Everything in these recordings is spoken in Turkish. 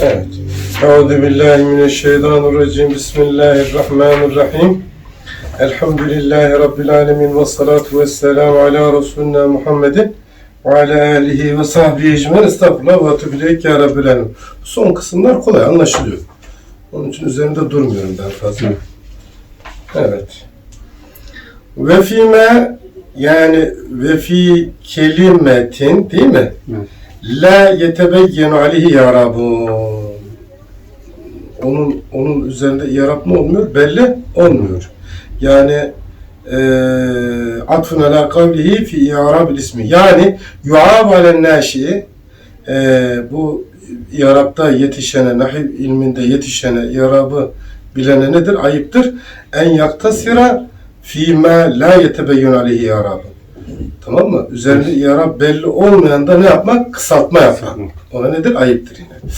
Evet. Euzu billahi mineşşeytanirracim. Bismillahirrahmanirrahim. Elhamdülillahi rabbil alamin ve salatu vesselam ala resulina Muhammedin ve ala alihi ve sahbihi ecmaîn. Estağfurullah ve ileyk ya rabbil alamin. Son kısımlar kolay anlaşılıyor. Onun için üzerinde durmuyorum ben fazla. Evet. Ve fîme yani ve fi kelimetin değil mi? Evet. La yetebeyyenu aleyhi yarabun. Onun onun üzerinde yarab ne olmuyor? Belli olmuyor. Yani atfun ala kavlihi fi i'rabil ismi. Yani yu'ab alen naşi bu i'rabta yetişene, nahiv ilminde yetişene, i'rabı bilene nedir? Ayıptır. En yaktasira fîmâ la yetebeyyenu aleyhi yarabun. Tamam mı? Üzerinde i'rab belli olmayan da ne yapmak? Kısaltma yapmak. Ona nedir? Ayıptır yine.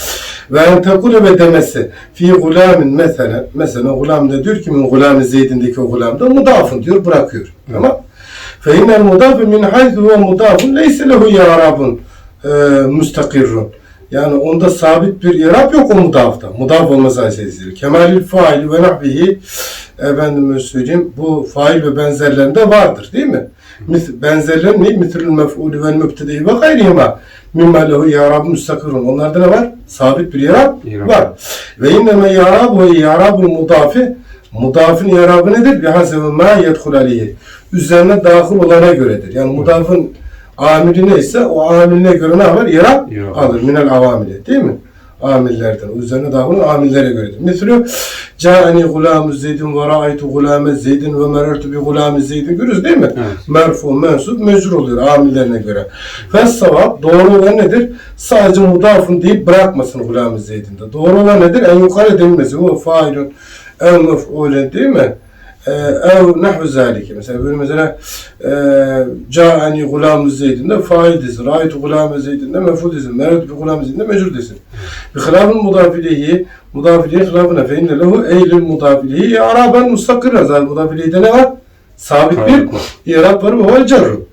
Ve en tekule ve demesi fi gulamin mesela mesela gulamda diyor ki min gulami zeydindeki o gulamda mudafın diyor bırakıyor. Tamam. Fe innel mudafu min haythu ve mudafun leyse lehu yarabun e, müstakirrun. Yani onda sabit bir irab yok o mudafta. Mudaf olması haysiyetidir. Kemalil faili ve nahbihi efendime söyleyeyim bu fail ve benzerlerinde vardır değil mi? Mis- Benzerler ne? Mitrül mef'ulü vel mübtedi ve gayrihima. Mimma lehu yarab müstakirun. Onlarda ne var? Sabit bir yarab var. Ve inneme yarab ve yarabul mudafi Mudafın yarabı nedir? Bihasebi ma yedhul aleyhi. Üzerine dahil olana göredir. Yani mudafın amili neyse o amiline göre ne var? Yarab Yarab. alır. Minel avamili. Değil mi? Amillerden. O üzerine dahil olan amillere göredir. Mislü Câni gulâmü zeydin ve râaytu gulâme zeydin ve merertu bi gulâmi zeydin. Görürüz değil mi? Evet. Merfu, mensup, mecrur oluyor amillerine göre. Fessavab doğru olan nedir? Sadece mudafın deyip bırakmasın gulâmı zeydinde. Doğru olan nedir? En yukarı denilmesi. O failun, ev mef'ulen değil mi? Ee, ev nahvu zâlike. Mesela böyle mesela e, câani gulâmı zeydinde fail desin. Râaytu gulâme zeydinde mef'ul desin. Merertu bi gulâmi zeydinde mecrur desin. Bi hilâfın mudafilihi mudafilihi hilâfına fe inne lehu eylül mudafilihi ya araben mustakirra. Zaten mudafilihide ne var? Sabit bir Sabit var. Ve huvel cerru.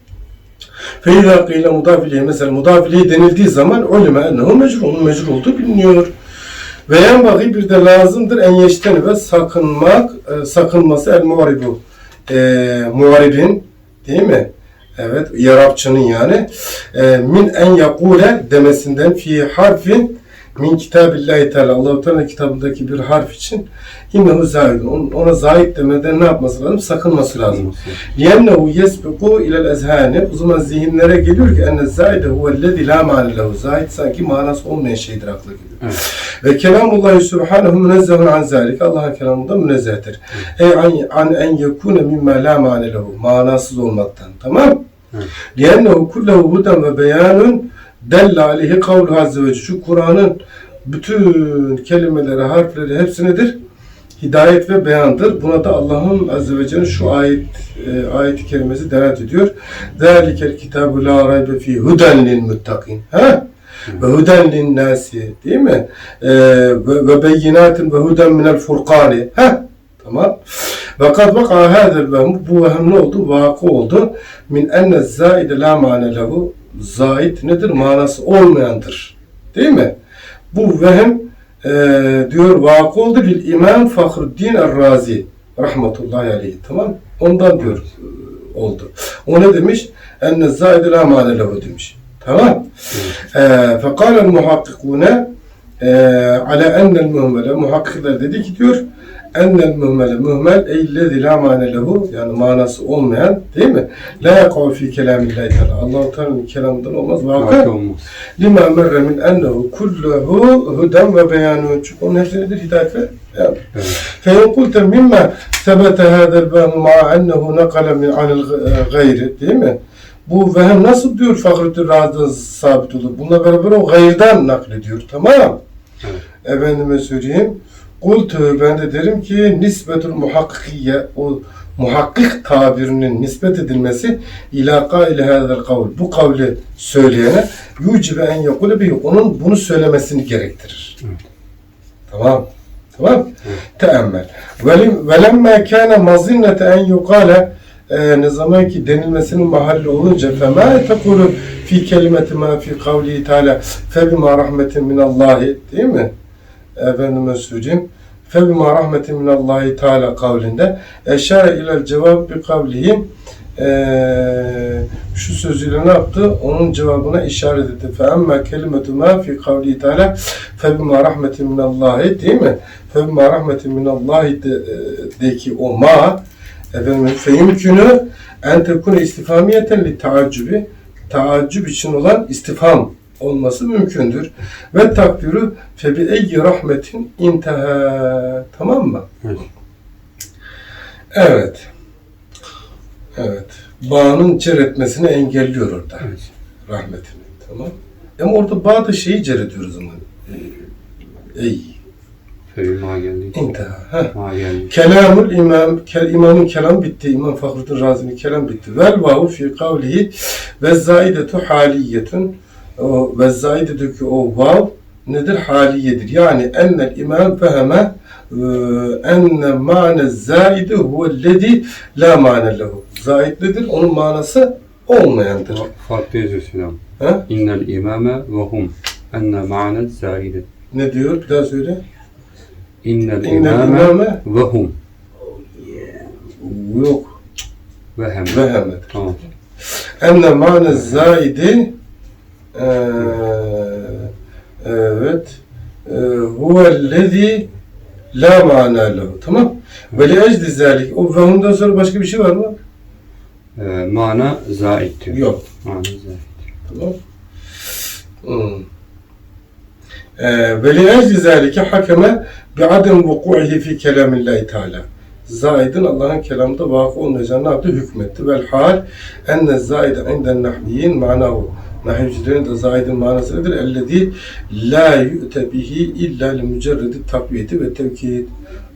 Feyda kıyle mudafiliye mesela mudafiliye denildiği zaman ulime ennehu mecrur. Onun mecrur olduğu biliniyor. Ve en baki bir de lazımdır en yeşten ve sakınmak, e, sakınması el muharibu. E, muharibin değil mi? Evet, Arapçanın yani. E, min en yakule demesinden fi harfin min kitabillahi teala Allah-u Teala kitabındaki bir harf için innehu zahidun. Ona zahid demeden ne yapması lazım? Sakınması lazım. Liyennehu yesbiku ilel ezhane. O zaman zihinlere geliyor ki enne zahide huvellezi la mani lehu. Zahid sanki manası olmayan şeydir akla geliyor. Evet. E, kelamullahi subhanahu münezzehun an zalik. Allah'ın kelamı da münezzehtir. E, an, an en yekune mimma la mane lehu. Manasız olmaktan. Tamam. Liyennehu kullehu huden ve beyanun delle aleyhi kavlu azze ve Şu Kur'an'ın bütün kelimeleri, harfleri hepsi nedir? hidayet ve beyandır. Buna da Allah'ın azze ve celle şu ayet e, ayet-i kerimesi delalet ediyor. Zalikel kitabu la raybe fi huden lil muttakin. Ha? Ve huden lin nasi. Değil mi? E, ve, ve beyinatin ve huden minel furkani. Ha? Tamam. Ve kad vaka hâzel vehm. Bu vehm ne oldu? Vakı oldu. Min enne zaide la mane lehu. Zait nedir? Manası olmayandır. Değil mi? Bu vehm e, diyor vakı oldu lil İmam Fahruddin Er-Razi rahmetullahi aleyh tamam ondan diyor e, oldu. O ne demiş? Enne zaide la mane lehu demiş. Tamam. E, fekâlel muhakkikûne e, ala ennel mühmele muhakkikler dedi ki diyor ennel mühmele mühmel eyyillezi la mane lehu yani manası olmayan değil mi? La yakav fi kelamillahi teala. Allah-u Teala'nın kelamından olmaz. Vakı olmaz. lima merre min ennehu kulluhu huden ve beyanun. Çünkü onun hepsi nedir? Hidayet ve beyan. Evet. Fein kulte mimma sebete hâzel vehmu ma'a ennehu nekale min anil gayri. Değil mi? Bu vehem nasıl diyor Fahrettin Razi'den sabit olur? Bununla beraber o gayrdan naklediyor. Tamam. Evet. Efendime söyleyeyim. Kultu ben de derim ki nisbetul muhakkiye o muhakkik tabirinin nispet edilmesi ilaka ile hadel kavl. Bu kavli söyleyene yucibe en yakule bir onun bunu söylemesini gerektirir. Evet. Tamam. Tamam? Teemmel. Velim velemme kana mazinnete en yukale e, ne zaman ki denilmesinin mahalli olunca fema tekulu fi kelimeti ma fi kavlihi teala fe bima rahmetin minallahi değil mi? Efendime söyleyeyim. Fe bima rahmetin minallahi teala kavlinde eşare ilel cevap bi kavlihi eee, şu sözüyle ne yaptı? Onun cevabına işaret etti. Emme kelimetu ma fi kavlihi teala fe bima rahmetin minallahi değil mi? Fe bima rahmetin minallahi de, de ki o ma efendim fe yumkünü en tekune istifamiyeten li taaccübi taaccüp için olan istifam olması mümkündür. Ve takdiru fe bi eyyi rahmetin inteha. Tamam mı? Evet. Evet. Evet. Bağının cer etmesini engelliyor orada. Evet. Rahmetini. Tamam. Ama orada bağ da şeyi cer ediyoruz ama. Ee, Ey. Fevri ma geldi. İnteha. Heh. Ma geldi. Kelamul imam, kel, imamın kelam bitti. İmam Fahrettin Razi'nin kelam bitti. Vel vavu fi kavlihi ve zaidetu haliyetun. O, ve zaidedeki o vav nedir? Haliyedir. Yani ennel imam feheme e, enne ma'ne zaidi huvellezi la ma'ne lehu. Zaid nedir? Onun manası olmayandır. Farklı yazıyor selam. İnnel imame ve hum. Enne ma'ne zaide. Ne diyor? Bir daha söyle. İnnel imame ve hum. yok. Ve hem. Vehemet. Tamam. Enne ma'ne zaidi eee, evet eee, huvellezi la mana lehu. Tamam. Ve li ecdi zalik. O ve ondan sonra başka bir şey var mı? Ee, mana zaid diyor. Yok. Mana zaid. Tamam. Hmm. Ve li ecdi zalike hakeme bi adem vuku'ihi fi kelamillahi teala. Zaid'in Allah'ın kelamında vakı olmayacağını yaptı? Hükmetti. Vel hal enne zaide inden nahviyin manahu. Nahivcilerin de zaidin manası nedir? Ellezî la yu'te bihi illa li mücerredi takviyeti ve tevkid.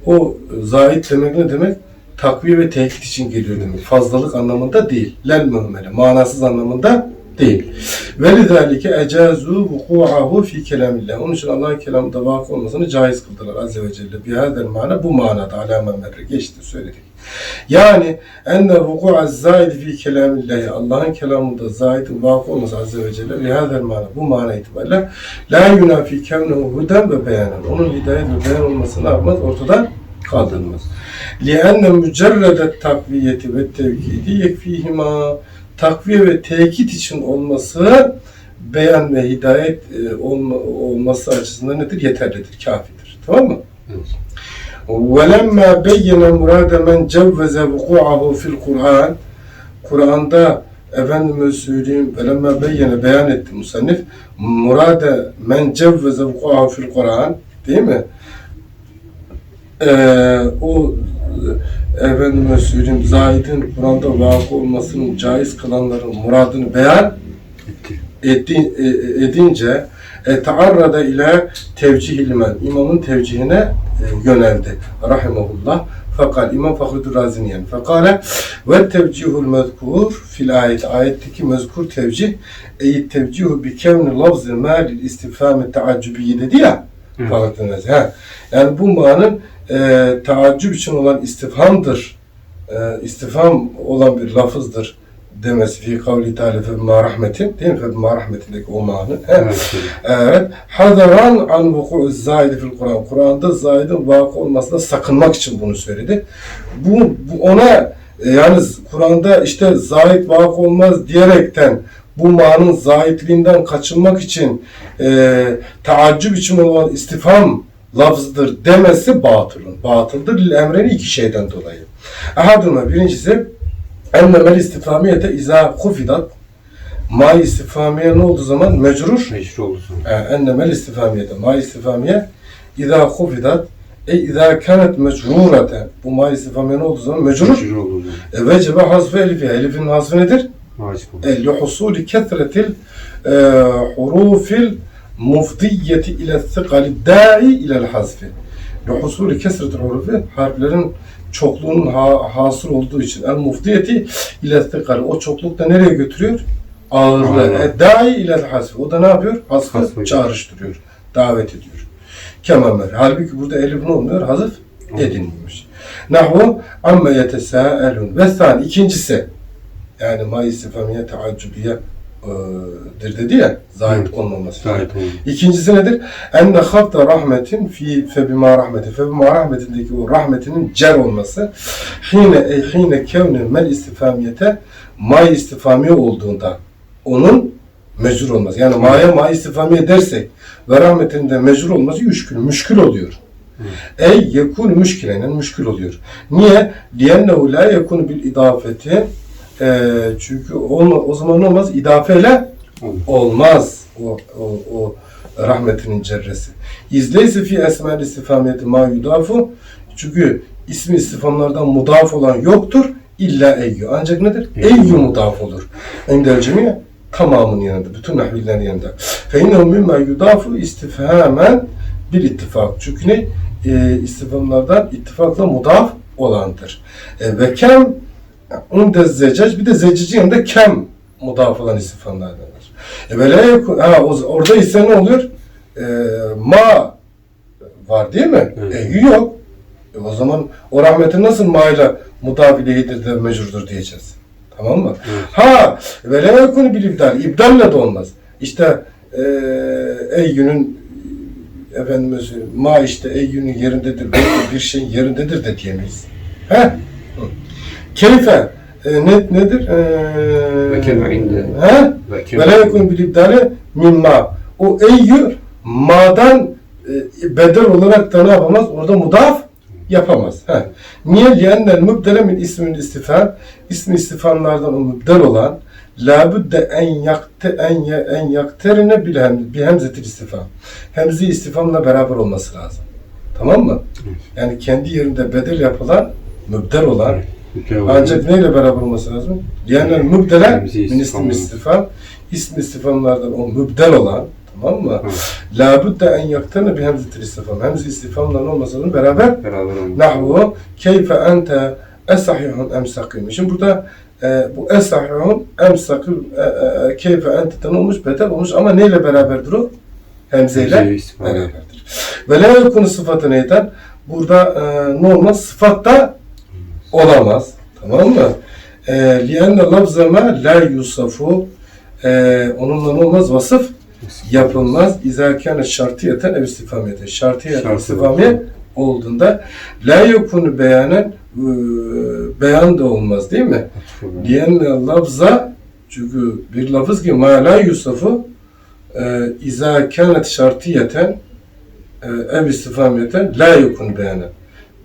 O zaid demek ne demek? Takviye ve tehdit için geliyor demek. Fazlalık anlamında değil. Lel mühmele. Manasız anlamında değil. Ve lidâlike ecâzû vuku'ahu fi kelamillah. Onun için Allah'ın kelamında vakı olmasını caiz kıldılar Azze ve Celle. Bihâdel mana bu manada alâme merre geçti söyledik. Yani enne vuku'a zaid fi kelamillahi Allah'ın kelamında zaidin vakı olması Azze ve Celle bihâdel mana bu mana itibariyle la yunafi kevnehu huden ve beyanen. Onun hidayet ve beyan olması ne yapmaz? Ortadan kaldırılmaz. لِأَنَّ مُجَرَّدَ takviyeti ve tevkidi yekfihima takviye ve tekit için olması beyan ve hidayet e, olma, olması açısından nedir? Yeterlidir, kafidir. Tamam mı? Evet. وَلَمَّا بَيَّنَ مُرَادَ مَنْ جَوَّزَ وُقُوعَهُ فِي الْقُرْآنِ Kur'an'da efendime söyleyeyim velemma beyyene beyan etti musannif murade men cevveze vuku'ahu fil Kur'an değil mi? Ee, o e, efendime söyleyeyim Zahid'in Kur'an'da vakı olmasının caiz kılanların muradını beyan etti, e, edince e, taarrada ile tevcih ilmen. İmamın tevcihine e, yöneldi. Rahimahullah. Fakal İmam Fahrettin Razi'nin. Yani fakale ve tevcihul mezkur fil ayet. Ayetteki mezkur tevcih ey tevcihu bi kevni lafzı malil istifham teaccübiyi dedi ya ha. yani bu manın e, taaccüp için olan istifhamdır e, istifham olan bir lafızdır demesi fi kavli teala fe bima rahmetin değil mi? Fe bima rahmetindeki o manı. Evet. Evet. Hadaran an vuku'u zaidi fil Kur'an. Kur'an'da zaidin vakı olmasına sakınmak için bunu söyledi. Bu, bu ona e, yani Kur'an'da işte zaid vakı olmaz diyerekten bu manın zaidliğinden kaçınmak için e, taaccüp için olan istifham lafzıdır demesi batılın. Batıldır. Lil emreni iki şeyden dolayı. Ahaduna birincisi ennemel istifhamiyete izâ kufidat ma istifhamiye ne olduğu zaman mecrur Meşhur oldu sonra. ennemel istifhamiyete ma istifhamiye izâ kufidat e izâ kânet mecrurete bu ma istifhamiye ne olduğu zaman mecrur Meşhur oldu sonra. e, vecebe hazfe elifi elifin hazfı nedir? Vacip oldu. E, lihusuli ketretil e, hurufil mufdiyeti ile thikali da'i ilel hazfi lihusuli kesretil hurufi harflerin çokluğunun ha, hasıl olduğu için el mufdiyeti ile thikali o çokluk da nereye götürüyor? Ağırlığı. E, da'i ilel hazfi. O da ne yapıyor? Hasfı Hasfı. çağrıştırıyor. Davet ediyor. Kemamer. Halbuki burada elif ne olmuyor? Hazıf edilmiş. Nahvu amme yetesâelun. Ve ikincisi yani ma istifamiye teaccübiye dir dedi ya zahit olmaması. Zahit olun. İkincisi nedir? Enne hafta rahmetin fi febima rahmeti. Febima rahmetindeki o rahmetinin cer olması. Hine e hine kevne mel istifamiyete ma istifamiye olduğunda onun mecrur olması. Yani ma'ya ma istifamiye dersek ve rahmetinin de mecrur olması müşkül, müşkül oluyor. Ey yekun müşkilen, yani müşkül oluyor. Niye? Liyennehu la yekunu bil idafeti Ee, çünkü olma, o zaman olmaz? İdafeyle Olmaz. o, o, o rahmetinin cerresi. İzleyse fi esmel istifamiyeti ma yudafu çünkü ismi istifamlardan mudaf olan yoktur illa eyyü. Ancak nedir? Eyyü. Mudaf olur. Endel cemiye tamamının yanında, bütün nahvillerin yanında. Fe innehu mimma yudafu istifhamen bil ittifak. Çünkü ne? E, istifamlardan ittifakla mudaf olandır. E, ve kem onun da zecaj bir de zecicin yanında kem mudaf olan istifamlardandır. E, yekun, ha, orada ise ne oluyor? E, ma var değil mi? Evet. Eyyü yok. E, o zaman o rahmetin nasıl ma ile mudaf ileyhidir de mecurdur diyeceğiz. Tamam mı? Evet. Ha ve la yekunu bil ibdal. İbdalle de olmaz. İşte e, eyyünün efendim söyleyeyim, ma işte eyyünün yerindedir, bir- bir şeyin yerindedir de diyemeyiz. He? Keyfe e, ne, nedir? E, Ve kem inde. He? Ve la yekun bil ibdali mimma. O eyyü ma'dan e, bedel olarak da ne yapamaz? Orada mudaf yapamaz. He. Niye? Liyennel mübdele min ismin istifam. İsmi istifamlardan o mübdel olan labudde en yakte en ye, en yakterine bil hem bir hemzetil istifam. Hemzi istifamla beraber olması lazım. Tamam mı? Yani kendi yerinde bedel yapılan mübdel olan Mükemmel. ancak neyle beraber olması lazım? Liyennel mübdele Hemzi min ismi istifam. İsmi istifamlardan o mübdel olan tamam mı? Evet. Labudde en yakterine bir hemzetil istifam. Hemzi istifamla olması lazım beraber Beraber. Nahvu keyfe ente esahihun em sakim. Şimdi burada e, bu esahihun em sakim e, e, keyfe enteden olmuş bedel olmuş ama neyle beraberdir o? Hemzeyle beraberdir. Ve la yekunu sıfatı neyden? Burada e, ne olmaz? Sıfat da olamaz. Tamam mı? E, Lienne lafzama la yusafu e, onunla ne olmaz? Vasıf yapılmaz. İzâ kâne şartiyeten ev istifamiyeten. Şartiye istifamiye olduğunda la yekunu beyanen e, beyan da olmaz değil mi? Lienne lafza çünkü bir lafız ki ma la yusafu e, izâ kânet şartiyeten ev istifamiyeten la yekunu beyanen.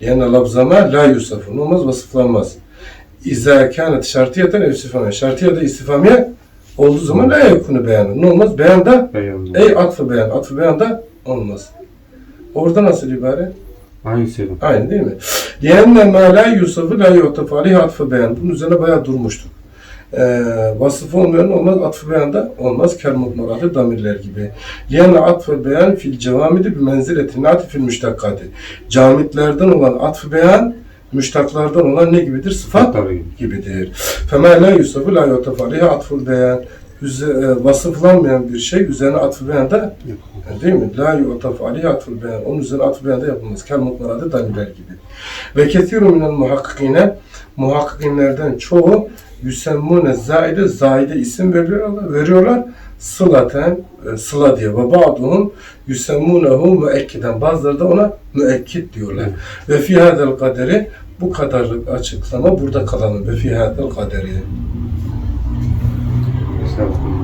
Lienne lafzama la yusafu. Ne olmaz? Vasıflanmaz. İzâ kânet şartiyeten ev istifamiye. Şartiye de istifamiye olduğu zaman la yekunu beyanen. Ne olmaz? Beyan da Beyan. Ey atfı beyan. Atfı beyan da olmaz. Orada nasıl ibare? Aynı şey. Aynı değil mi? Diyenle ma la yusafu la yu'tafu aleyhi atfı beyan. Bunun üzerine bayağı durmuştuk. Ee, vasıfı olmayan olmaz, atfı beyan da olmaz. Kermut muradı damirler gibi. Liyenle atfı beyan fil cevamidi bir menziletin nati fil müştakkati. Camitlerden olan atfı beyan, müştaklardan olan ne gibidir? Sıfat gibidir. Femâ la yusafu la yu'tafu aleyhi atfı beyan. Üze- e, vasıflanmayan bir şey üzerine atfı beyan da Yok. Değil mi? La yu'taf aleyhi atful beyan. Onun üzerine atful beyan da yapılmaz. Kel mutmaradı damirler gibi. Ve kethiru minel muhakkikine muhakkikinlerden çoğu yüsemmune zaide zaide isim veriyorlar. veriyorlar. Sılaten, e, sıla diye. Ve ba'duhum yüsemmunehu müekkiden. Bazıları da ona müekkit diyorlar. Ve fi hadel kaderi bu kadarlık açıklama burada kalanı. Ve fi hadel kaderi. Estağfurullah.